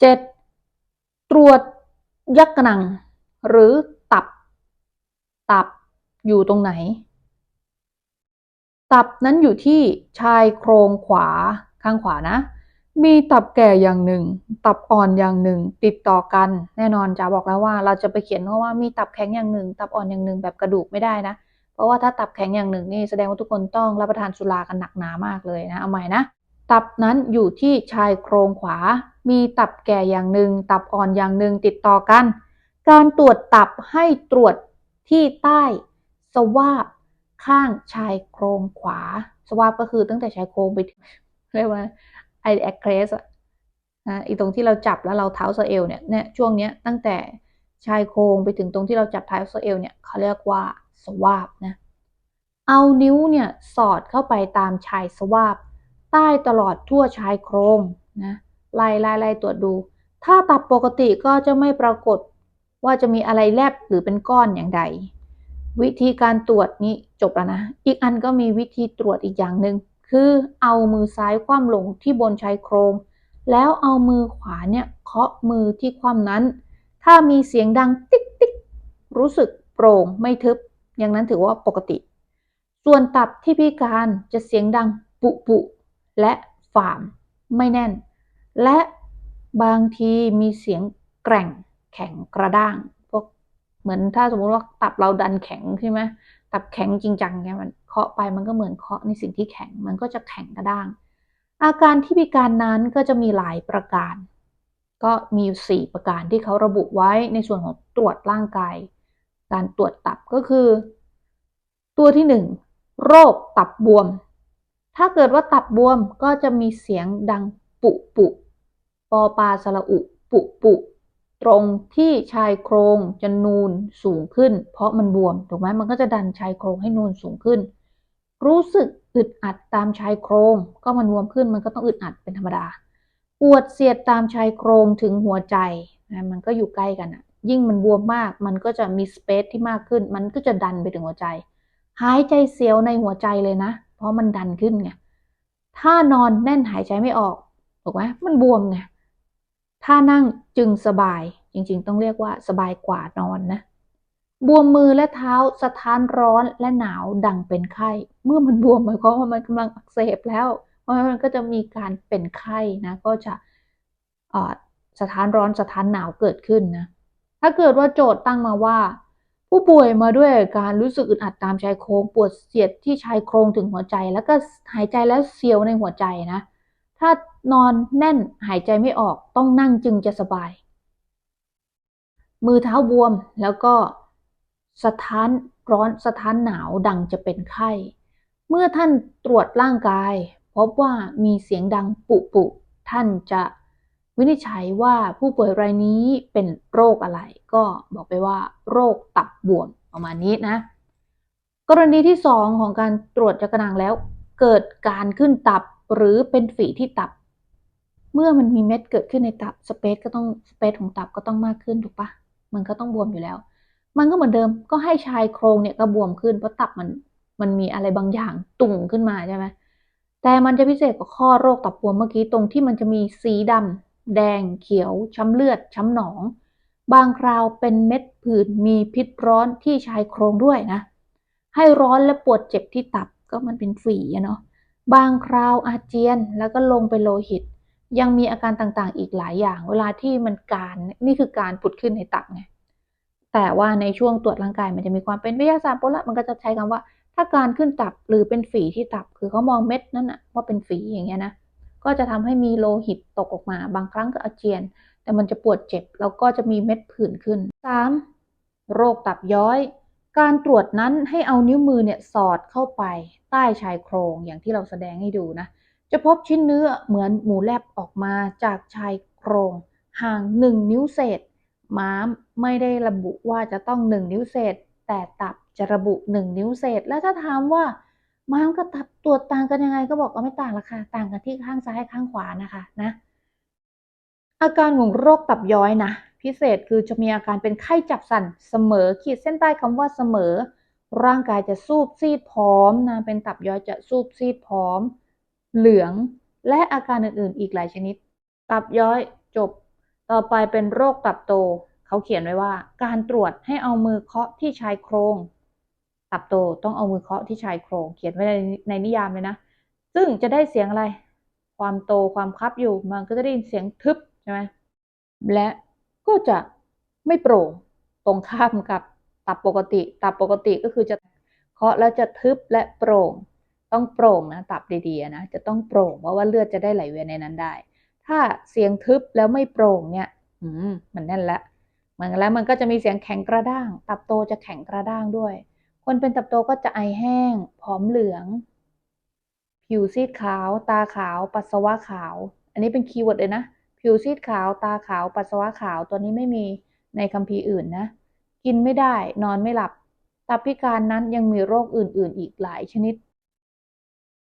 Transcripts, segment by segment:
เจ็ดตรวจยักกนัง หรือตับ ตับอยู่ตรงไหน ตับนั้นอยู่ที่ชายโครงขวาข้างขวานะ มีตับแก่อย่างหนึ่ง ตับอ่อนอย่างหนึ่ง ติดต่อกัน แน่นอนจะบอกแล้วว่า เราจะไปเขียนว่ามีตับแข็งอย่างหนึ่ง ตับอ่อนอย่างหนึ่งแบบกระดูกไม่ได้นะ เพราะว่าถ้าตับแข็งอย่างหนึ่งนี่แสดงว่าทุกคนต้องรับประทานสุรากันหนักหนามากเลยนะ เอาใหม่นะ ตับนั้นอยู่ที่ชายโครงขวา มีตับแก่อย่างหนึ่ง ตับอ่อนอย่างหนึ่งติดต่อกัน การตรวจตับให้ตรวจที่ใต้สวาบข้างชายโครงขวา สวาบก็คือตั้งแต่ชายโครงไปถึงเรียกว่าไอแอคเครสอะนะอีตรงที่เราจับแล้วเราเท้าสะเอวเนี่ยเนี่ยช่วงเนี้ยตั้งแต่ชายโครงไปถึงตรงที่เราจับเท้าสะเอวเนี่ยเขาเรียกว่าสวาบนะเอานิ้วเนี่ยสอดเข้าไปตามชายสวาบใต้ตลอดทั่วชายโครงนะ ไล่ไล่ไล่ตรวจดู ถ้าตับปกติก็จะไม่ปรากฏว่าจะมีอะไรแลบหรือเป็นก้อนอย่างใด วิธีการตรวจนี้จบแล้วนะ อีกอันก็มีวิธีตรวจอีกอย่างหนึ่งคือเอามือซ้ายคว่ำลงที่บนชายโครง แล้วเอามือขวาเนี่ยเคาะมือที่คว่ำนั้น ถ้ามีเสียงดังติ๊กติ๊กรู้สึกโปร่งไม่ทึบ อย่างนั้นถือว่าปกติ ส่วนตับที่พิการจะเสียงดังปุปุและฝามไม่แน่น และบางทีมีเสียงแกร่งแข็งกระด้าง พวกเหมือนถ้าสมมติว่าตับเราดันแข็งใช่ไหมตับแข็งจริงจังเนี่ยมันเคาะไปมันก็เหมือนเคาะในสิ่งที่แข็ง มันก็จะแข็งกระด้าง อาการที่พิการนั้นก็จะมีหลายประการ ก็มีอยู่สี่ประการที่เขาระบุไว้ในส่วนของตรวจร่างกาย การตรวจตับก็คือ ตัวที่หนึ่งโรคตับบวม ถ้าเกิดว่าตับบวมก็จะมีเสียงดังปุปุ ปอปลาสระอุปุปุ ตรงที่ชายโครงจะนูนสูงขึ้น เพราะมันบวมถูกไหมมันก็จะดันชายโครงให้นูนสูงขึ้น รู้สึกอึดอัดตามชายโครง ก็มันบวมขึ้นมันก็ต้องอึดอัดเป็นธรรมดาปวดเสียดตามชายโครงถึงหัวใจนะมันก็อยู่ใกล้กันอะยิ่งมันบวมมาก มันก็จะมีสเปซที่มากขึ้น มันก็จะดันไปถึงหัวใจ หายใจเสียวในหัวใจเลยนะ เพราะมันดันขึ้นไง ถ้านอนแน่นหายใจไม่ออก ถูกไหมมันบวมไง ถ้านั่งจึงสบาย จริงๆ ต้องเรียกว่าสบายกว่านอนนะบวมมือและเท้าสะท้านร้อนและหนาวดังเป็นไข้ เมื่อมันบวมหมายความว่ามันกำลังอักเสบแล้ว เพราะมันก็จะมีการเป็นไข้นะ ก็จะสะท้านร้อนสะท้านหนาวเกิดขึ้นนะ ถ้าเกิดว่าโจทย์ตั้งมาว่า ผู้ป่วยมาด้วยการรู้สึกอึดอัดตามชายโครงปวดเสียดที่ชายโครงถึงหัวใจ แล้วก็หายใจแล้วเสียวในหัวใจนะ ถ้า นอนแน่นหายใจไม่ออกต้องนั่งจึงจะสบาย มือเท้าบวมแล้วก็สะท้านร้อนสะท้านหนาวดังจะเป็นไข้ เมื่อท่านตรวจร่างกาย พบว่ามีเสียงดังปุปุท่านจะวินิจฉัยว่าผู้ป่วยรายนี้เป็นโรคอะไร ก็บอกไปว่า โรคตับบวมประมาณนี้นะ กรณีที่ 2 ของการตรวจจักรนางแล้ว เกิดการขึ้นตับหรือเป็นฝีที่ตับ เมื่อมันมีเม็ดเกิดขึ้นในตับสเปซก็ต้องสเปซของตับก็ต้องมากขึ้นถูกปะมันก็ต้องบวมอยู่แล้ว มันก็เหมือนเดิมก็ให้ชายโครงเนี่ยก็บวมขึ้นเพราะตับมันมันมีอะไรบางอย่างตุ่งขึ้นมาใช่ไหมแต่มันจะพิเศษกว่าข้อโรคตับบวมเมื่อกี้ตรงที่มันจะมีสีดำแดงเขียว ช้ำเลือด ช้ำหนอง บางคราวเป็นเม็ดผื่นมีพิษร้อนที่ชายโครงด้วยนะ ให้ร้อนและปวดเจ็บที่ตับก็มันเป็นฝีเนาะบางคราวอาเจียนแล้วก็ลงไปโลหิต ยังมีอาการต่างๆ อีกหลายอย่าง เวลาที่มันการนี่คือการผุดขึ้นในตับไงแต่ว่าในช่วงตรวจร่างกายมันจะมีความเป็นวิทยาศาสตร์ปละมันก็จะใช้คำว่า ถ้าการขึ้นตับหรือเป็นฝีที่ตับ คือเขามองเม็ดนั่นอะว่าเป็นฝีอย่างเงี้ยนะก็จะทำให้มีโลหิตตกออกมา บางครั้งก็อาเจียน แต่มันจะปวดเจ็บแล้วก็จะมีเม็ดผื่นขึ้น 3. โรคตับย้อย การตรวจนั้นให้เอานิ้วมือเนี่ยสอดเข้าไปใต้ชายโครงอย่างที่เราแสดงให้ดูนะ จะพบชิ้นเนื้อเหมือนหมูแลบออกมาจากชายโครงห่างหนึ่งนิ้วเศษ ม้ามไม่ได้ระบุว่าจะต้องหนึ่งนิ้วเศษ แต่ตับจะระบุหนึ่งนิ้วเศษ แล้วถ้าถามว่าม้ามกับตับตรวจต่างกันยังไงก็บอกว่าไม่ต่างละค่ะ ต่างกันที่ข้างซ้ายข้างขวานะคะนะ อาการของโรคตับย้อยนะ พิเศษคือจะมีอาการเป็นไข้จับสั่นเสมอขีดเส้นใต้คำว่าเสมอ ร่างกายจะสูบซีดผอมนะเป็นตับย้อยจะสูบซีดผอม เหลือง และอาการอื่นๆ อีกหลายชนิด ตับย้อยจบ ต่อไปเป็นโรคตับโต เขาเขียนไว้ว่า การตรวจให้เอามือเคาะที่ชายโครง ตับโตต้องเอามือเคาะที่ชายโครง เขียนไว้ในในนิยามเลยนะ ซึ่งจะได้เสียงอะไร ความโตความคับอยู่ มันก็จะได้ยินเสียงทึบใช่ไหมและก็จะไม่โปร่งตรงข้ามกับตับปกติ ตับปกติก็คือจะเคาะแล้วจะทึบและโปร่ง ต้องโปร่งนะตับดีๆนะจะต้องโปร่งเพราะว่าเลือดจะได้ไหลเวียนในนั้นได้ ถ้าเสียงทึบแล้วไม่โปร่งเนี่ยอืมมันแน่นละมันแล้วมันก็จะมีเสียงแข็งกระด้าง ตับโตจะแข็งกระด้างด้วย คนเป็นตับโตก็จะไอแห้ง ผอมเหลือง ผิวซีดขาว ตาขาว ปัสสาวะขาว อันนี้เป็นคีย์เวิร์ดเลยนะ ผิวซีดขาว ตาขาว ปัสสาวะขาว ตัวนี้ไม่มีในคัมภีร์อื่นนะ กินไม่ได้ นอนไม่หลับ ตับพิการนั้นยังมีโรคอื่น ๆ อีกหลายชนิด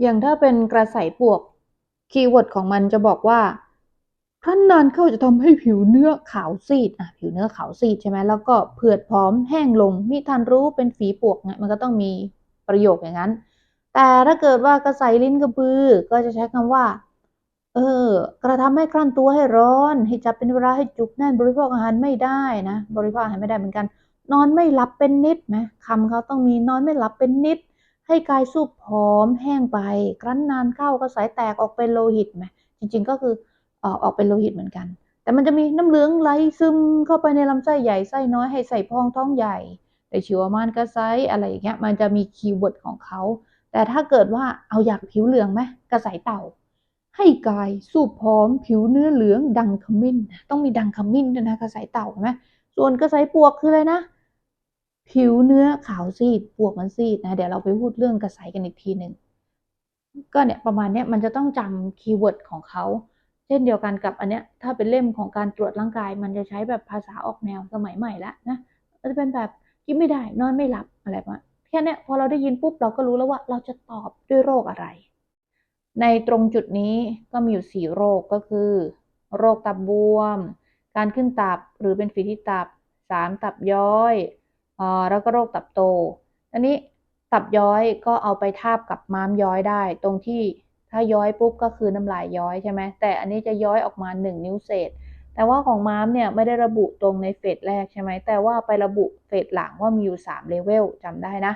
อย่างถ้าเป็นกระใสปวกคีย์เวิร์ดของมันจะบอกว่าครั้นนานเข้าจะทำให้ผิวเนื้อขาวซีดอะผิวเนื้อขาวซีดใช่ไหมแล้วก็เผือดพร้อมแห้งลงมิทันรู้เป็นฝีปวกเนี่ยมันก็ต้องมีประโยคอย่างนั้น แต่ถ้าเกิดว่ากระใสลิ้นกระบือ ก็จะใช้คำว่า เออ กระทำให้ครั่นตัวให้ร้อน ให้จับเป็นเวลาให้จุกแน่นบริโภคอาหารไม่ได้นะ บริโภคอาหารไม่ได้เหมือนกัน นอนไม่หลับเป็นนิดไหมคำเขาต้องมีนอนไม่หลับเป็นนิด ให้กายสูบผอมแห้งไป ครั้นนานเข้าก็สายแตกออกเป็นโลหิตไหมจริง ๆ ก็คือออกออกเป็นโลหิตเหมือนกัน แต่มันจะมีน้ำเหลืองไหลซึมเข้าไปในลำไส้ใหญ่ไส้น้อยให้ใส่พองท้องใหญ่ในชีวมานกระไซอะไรอย่างเงี้ยมันจะมีคีย์เวิร์ดของเขา แต่ถ้าเกิดว่าเอาอยากผิวเหลืองไหมกระสายเต่า ให้กายสูบพร้อมผิวเนื้อเหลืองดังขมิ้น ต้องมีดังขมิ้นด้วยนะกระสายเต่าเห็นไหมส่วนกระสายปวกคืออะไรนะ ผิวเนื้อขาวซีดปวกมันซีดนะ เดี๋ยวเราไปพูดเรื่องกระใสกันอีกทีหนึ่งก็เนี่ยประมาณเนี้ยมันจะต้องจำคีย์เวิร์ดของเขา เช่นเดียวกันกับอันเนี้ยถ้าเป็นเล่มของการตรวจร่างกาย มันจะใช้แบบภาษาออกแนวสมัยใหม่ล้วนะก็จะเป็นแบบกินไม่ได้นอนไม่หลับอะไรประมาณแค่นี้พอเราได้ยินปุ๊บเราก็รู้แล้วว่าเราจะตอบด้วยโรคอะไร ในตรงจุดนี้ก็มีอยู่สี่โรคก็คือ โรคตับบวม การขึ้นตับหรือเป็นฝีที่ตับ สามตับย้อย แล้วก็โรคตับโต อันนี้ตับย้อยก็เอาไปทาบกับม้ามย้อยได้ ตรงที่ถ้าย้อยปุ๊บก็คือน้ำลายย้อยใช่ไหมแต่อันนี้จะย้อยออกมาหนึ่งนิ้วเศษ แต่ว่าของม้ามเนี่ยไม่ได้ระบุตรงในเฟสแรกใช่ไหมแต่ว่าไประบุเฟสหลังว่ามีอยู่สามเลเวลจำได้นะ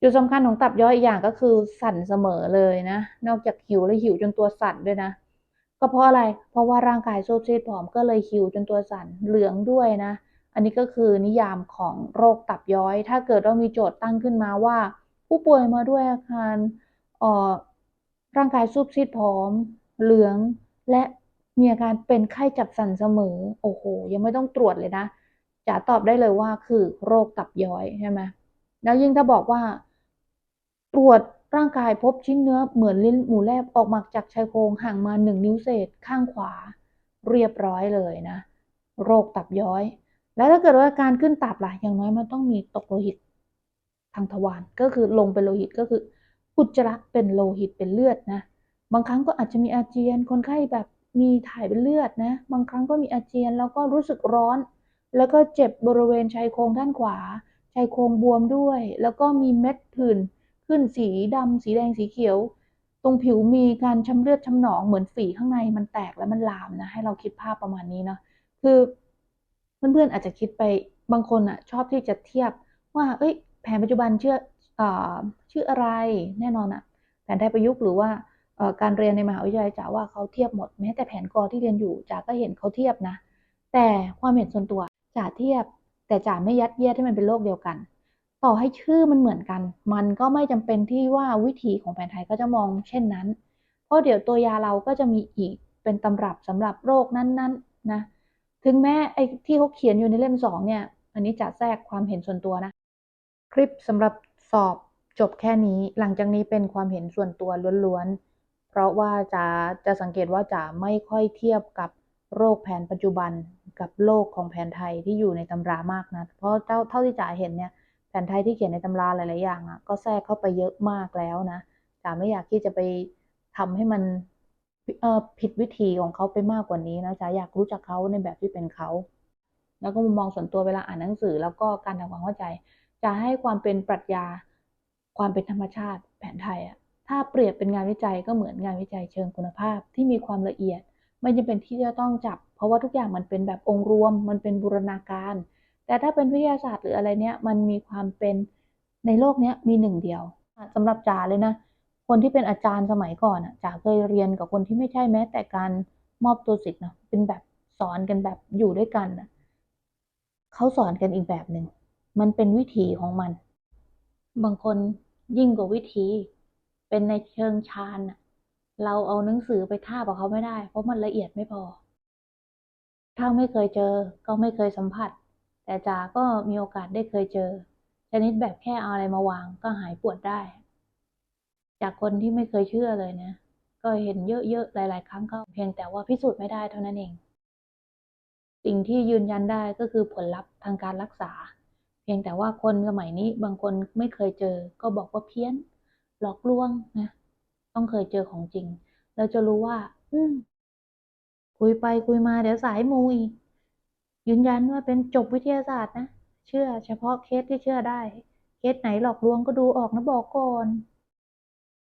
จุดสำคัญของตับย้อยอีกอย่างก็คือสั่นเสมอเลยนะ นอกจากหิวแล้วหิวจนตัวสั่นด้วยนะ ก็เพราะอะไรเพราะว่าร่างกายโซซีดผอมก็เลยหิวจนตัวสั่นเหลืองด้วยนะ อันนี้ก็คือนิยามของโรคตับย้อย ถ้าเกิดว่ามีโจทย์ตั้งขึ้นมาว่า ผู้ป่วยมาด้วยอาการร่างกายซูบซีดผอม เหลือง และมีอาการเป็นไข้จับสั่นเสมอ โอ้โห ยังไม่ต้องตรวจเลยนะจะตอบได้เลยว่าคือโรคตับย้อยใช่ไหมแล้วยิ่งถ้าบอกว่า ตรวจร่างกายพบชิ้นเนื้อเหมือนลิ้นหมูแลบออกมาจากชายโครงห่างมาหนึ่งนิ้วเศษข้างขวา เรียบร้อยเลยนะ โรคตับย้อย แล้วถ้าเกิดว่าการขึ้นตับล่ะ อย่างน้อยมันต้องมีตกโลหิตทางทวาร ก็คือลงเป็นโลหิตก็คือ อุจจาระเป็นโลหิตเป็นเลือดนะ บางครั้งก็อาจจะมีอาเจียน คนไข้แบบมีถ่ายเป็นเลือดนะ บางครั้งก็มีอาเจียนแล้วก็รู้สึกร้อน แล้วก็เจ็บบริเวณชายโครงด้านขวา ชายโครงบวมด้วย แล้วก็มีเม็ดผื่นขึ้นสีดำสีแดงสีเขียว ตรงผิวมีการช้ำเลือดช้ำหนองเหมือนฝีข้างในมันแตกแล้วมันลามนะ ให้เราคิดภาพประมาณนี้เนาะ คือ เพื่อนๆอาจจะคิดไปบางคนอะชอบที่จะเทียบว่าเอ้ยแผนปัจจุบันเชื่ออชื่ออะไรแน่นอนอะแผนไทยประยุกต์หรือว่าการเรียนในมหาวิทยาลัยจ๋าว่าเขาเทียบหมดแม้แต่แผนกอที่เรียนอยู่จ๋าก็เห็นเขาเทียบนะ แต่ความเห็นส่วนตัวจ๋าเทียบ แต่จ๋าไม่ยัดเยียดให้มันเป็นโรคเดียวกัน ต่อให้ชื่อมันเหมือนกัน มันก็ไม่จำเป็นที่ว่าวิธีของแผนไทยก็จะมองเช่นนั้น เพราะเดี๋ยวตัวยาเราก็จะมีอีกเป็นตำรับสำหรับโรคนั้นๆนนะ ถึงแม้ไอ้ที่เขาเขียนอยู่ในเล่มสองเนี่ย อันนี้จะแทรกความเห็นส่วนตัวนะ คลิปสำหรับสอบจบแค่นี้ หลังจากนี้เป็นความเห็นส่วนตัวล้วนๆ เพราะว่าจะจะสังเกตว่าจะไม่ค่อยเทียบกับโรคแผนปัจจุบันกับโรคของแผนไทยที่อยู่ในตำรามากนะ เพราะเท่าเท่าที่จ๋าเห็นเนี่ยแผนไทยที่เขียนในตำราหลาย ๆ อย่างอะก็แทรกเข้าไปเยอะมากแล้วนะจ๋าไม่อยากที่จะไปทำให้มัน ผิดวิธีของเขาไปมากกว่านี้นะจ๋าอยากรู้จักเขาในแบบที่เป็นเขา แล้วก็มุมมองส่วนตัวเวลาอ่านหนังสือ แล้วก็การทำความเข้าใจ จะให้ความเป็นปรัชญา ความเป็นธรรมชาติแผนไทยอะถ้าเปรียบเป็นงานวิจัยก็เหมือนงานวิจัยเชิงคุณภาพที่มีความละเอียด ไม่จำเป็นที่จะต้องจับ เพราะว่าทุกอย่างมันเป็นแบบองค์รวม มันเป็นบูรณาการ แต่ถ้าเป็นวิทยาศาสตร์หรืออะไรเนี่ยมันมีความเป็นในโลกเนี้ยมีหนึ่งเดียวสำหรับจ๋าเลยนะ คนที่เป็นอาจารย์สมัยก่อนอะจ๋าเคยเรียนกับคนที่ไม่ใช่แม้ แต่การมอบตัวสิทธิ์นะเป็นแบบสอนกันแบบอยู่ด้วยกันนะเขาสอนกันอีกแบบหนึ่งมันเป็นวิถีของมัน บางคนยิ่งกว่าวิธีเป็นในเชิงฌานน่ะ เราเอาหนังสือไปทาบกับเขาไม่ได้ เพราะมันละเอียดไม่พอ ถ้าไม่เคยเจอ ก็ไม่เคยสัมผัส แต่จ๋าก็มีโอกาสได้เคยเจอ ชนิดแบบแค่เอาอะไรมาวางก็หายปวดได้ จากคนที่ไม่เคยเชื่อเลยนะ ก็เห็นเยอะๆหลาย ๆ ครั้งก็เพียงแต่ว่าพิสูจน์ไม่ได้เท่านั้นเอง สิ่งที่ยืนยันได้ก็คือผลลัพธ์ทางการรักษา เพียงแต่ว่าคนสมัยนี้บางคนไม่เคยเจอ ก็บอกว่าเพี้ยน หลอกลวงนะต้องเคยเจอของจริง เราจะรู้ว่า อืมคุยไปคุยมาเดี๋ยวสายมูอีกยืนยันว่าเป็นจบวิทยาศาสตร์นะ เชื่อเฉพาะเคสที่เชื่อได้ เคสไหนหลอกลวงก็ดูออกนะบอกก่อน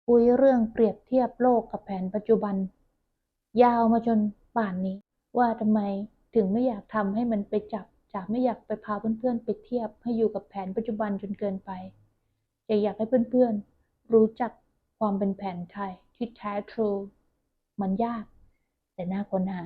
คุยเรื่องเปรียบเทียบโลกกับแผนปัจจุบัน ยาวมาจนป่านนี้ ว่าทำไมถึงไม่อยากทำให้มันไปจับ จากไม่อยากไปพาเพื่อนๆไปเทียบให้อยู่กับแผนปัจจุบันจนเกินไปอยากอยากให้เพื่อนๆ รู้จักความเป็นแผนไทยที่แท้ทรู มันยาก แต่น่าค้นหา